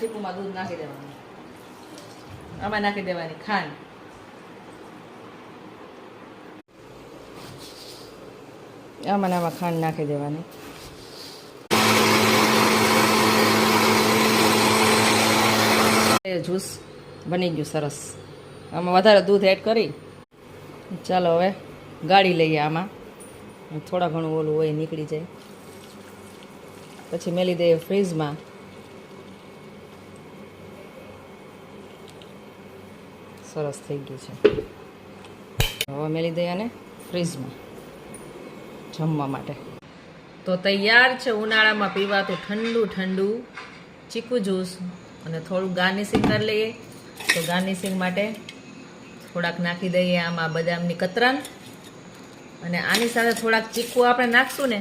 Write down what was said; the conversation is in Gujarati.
ચીકુ દૂધ નાખી દેવાનું. આમાં નાખી દેવાની. ખાંડ આમાં આમાં ખાંડ. નાખી દેવાની જ્યુસ બની ગયું સરસ. આમાં વધારે દૂધ એડ કરી. ચાલો હવે ગાળી લઈએ આમાં. થોડા ઘણું ઓલું હોય નીકળી જાય. પછી મેલી દઈએ ફ્રીજમાં. સરસ થઈ ગયું છે. હવે મેલી દઈએ અને ફ્રીજમાં જમવા માટે. તો તૈયાર છે ઉનાળામાં પીવાતું ઠંડુ ઠંડુ ચીકુ જ્યુસ અને થોડું ગાર્નિશિંગ કરી લઈએ. તો ગાર્નિશિંગ માટે થોડાક નાખી દઈએ આમાં બદામની કતરન અને આની સાથે થોડાક ચીકુ આપણે નાખશું ને